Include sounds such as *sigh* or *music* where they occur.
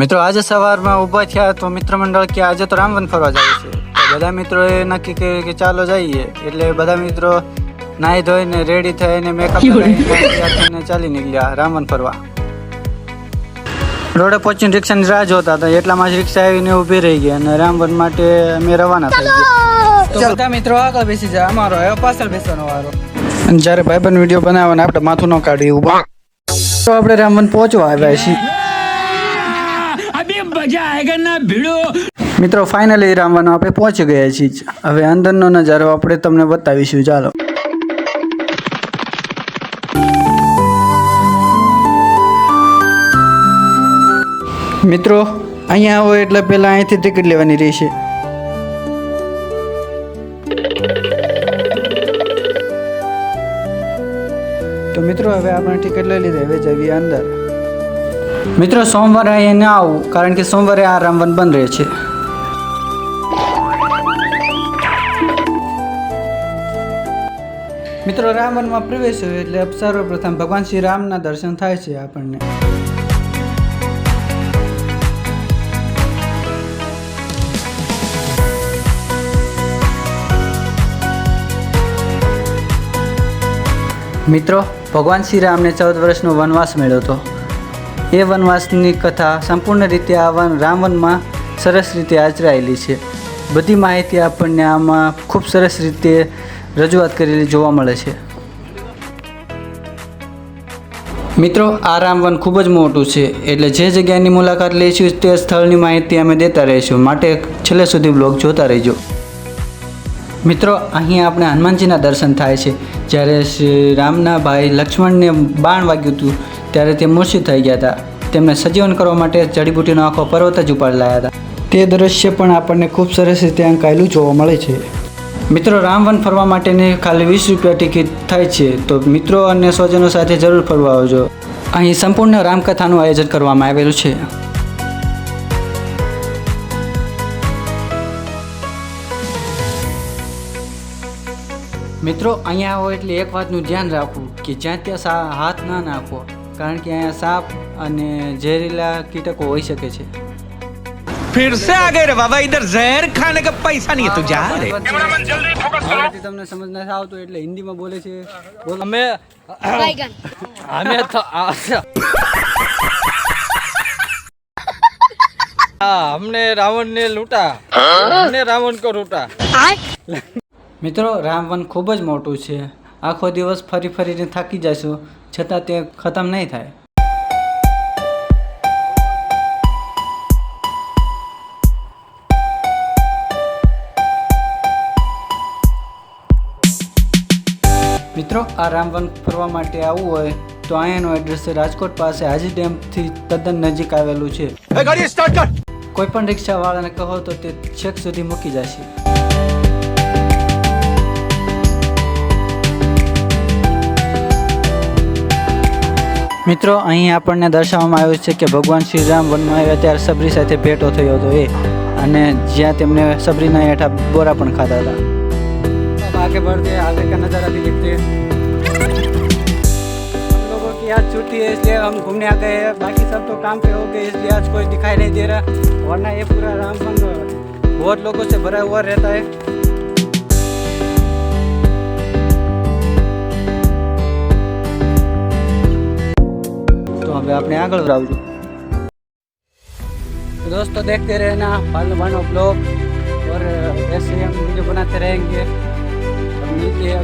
મિત્રો આજે સવારમાં ઊભા થયા તો મિત્ર મંડળ કે આજે તો રામવન ફરવા જાય છે. તો બધા મિત્રોએ નક્કી કર્યું કે ચાલો જઈએ. એટલે બધા મિત્રો નાહી ધોઈને રેડી થઈને મેકઅપ કરીને *laughs* ચાલી નીકળ્યા રામવન ફરવા. રોડે પહોંચીને રિક્ષાની રાહ જોતા હતા. એટલામાં જ રિક્ષા આવીને ઊભી રહી ગઈ અને રામવન માટે અમે રવાના થઈ ગયા. તો બધા મિત્રો આગળ બેસી જાય અમારો હવે પાછળ બેસવાનો વારો. અને જ્યારે ભાઈબંધ વીડિયો બનાવવાને આપણે માથું ન કાઢી ઊભા. તો આપણે રામવન પહોંચવા આવ્યા છીએ. મિત્રો ફાઇનલી રામવાનો આપણે પહોંચી ગયા છીએ. હવે અંદરનો નજારો આપણે તમને બતાવીશું. ચાલો. મિત્રો, અહીંયા આવો એટલે પહેલાં અહીંથી ટિકિટ લેવાની રહેશે. તો મિત્રો, હવે આપણે ટિકિટ લઈ લીધી. હવે જઈએ અંદર. મિત્રો, સોમવારે અહીંયા ના આવું, કારણ કે સોમવારે આ રામવન બંધ રહે છે. મિત્રો, રામવનમાં પ્રવેશ્યો એટલે સર્વપ્રથમ ભગવાન શ્રી રામના દર્શન થાય છે આપણને. મિત્રો, ભગવાન શ્રી રામને ચૌદ વર્ષનો વનવાસ મળ્યો હતો. એ વનવાસની કથા સંપૂર્ણ રીતે આ વન રામવનમાં સરસ રીતે આચરાયેલી છે. બધી માહિતી આપણને આમાં ખૂબ સરસ રીતે રજૂઆત કરેલી જોવા મળે છે. મિત્રો, આ રામવન ખૂબ જ મોટું છે, એટલે જે જગ્યાની મુલાકાત લઈશું તે સ્થળની માહિતી અમે દેતા રહીશું. માટે છેલ્લે સુધી બ્લોગ જોતા રહેજો. મિત્રો, અહીં આપણે હનુમાનજીના દર્શન થાય છે. જ્યારે શ્રી રામના ભાઈ લક્ષ્મણને બાણ વાગ્યું હતું ત્યારે તે મૂર્છિત થઈ ગયા હતા. તેમને સજીવન કરવા માટે જડીબુટીનો આખો પર્વત જ ઉપાડી લાયા હતા. તે દ્રશ્ય પણ આપણને ખૂબ સરસ રીતે અંકાયેલું જોવા મળે છે. મિત્રો રામવન ફરવા માટેની ખાલી વીસ રૂપિયા ટિકિટ થાય છે તો મિત્રો અને સ્વજનો સાથે જરૂર ફરવા આવજો. અહીં સંપૂર્ણ રામકથાનું આયોજન કરવામાં આવેલું છે. મિત્રો અહીંયા આવો એટલે એક વાતનું ધ્યાન રાખવું કે જ્યાં ત્યાં સા હાથ ના નાખવો. કારણ કે અહીંયા સાપ અને ઝેરીલા કીટકો હોઈ શકે છે फिर से आ गए रे बाबा इधर जहर खाने का पैसा नहीं है तू जा रे ગુજરાતી તમને સમજ નથી આવતું એટલે હિન્દીમાં બોલે છે બોલો અમે અમે તો આ- હા हमने रावण ने लूटा हमने रावण को लूटा મિત્રો રામવન ખૂબ જ મોટું છે આખો દિવસ ફરી ફરીને થાકી જઈશું છતાં તે ખતમ નહીં થાય. મિત્રો આ રામવન ફરવા માટે આવવું હોય તો અહીંયાનું એડ્રેસ રાજકોટ પાસે હાજી ડેમથી તદ્દન નજીક આવેલું છે. કોઈ પણ રિક્ષાવાળાને કહો તો તે છેક સુધી મૂકી જશે. મિત્રો અહીં આપણને દર્શાવવામાં આવ્યું છે કે ભગવાન શ્રી રામ વનમાં આવ્યા ત્યારે સબરી સાથે ભેટો થયો હતો એ અને જ્યાં તેમને સબરીના હેઠા બોરા પણ ખાતા હતા अब आगे बढ़ते हैं आगे का नज़ारा भी देखते हैं हम लोगों की आज छुट्टी है इसलिए हम घूमने आ गए हैं बाकी सब तो काम पे हो गए इसलिए आज कोई दिखाई नहीं दे रहा वरना ये पूरा रामबन बहुत लोगों से भरा हुआ रहता है આપણે આગળ આવજો तो दोस्तों देखते रहना बालो बानो ब्लॉग और ऐसे ही हम वीडियो बनाते रहेंगे अब मिलते हैं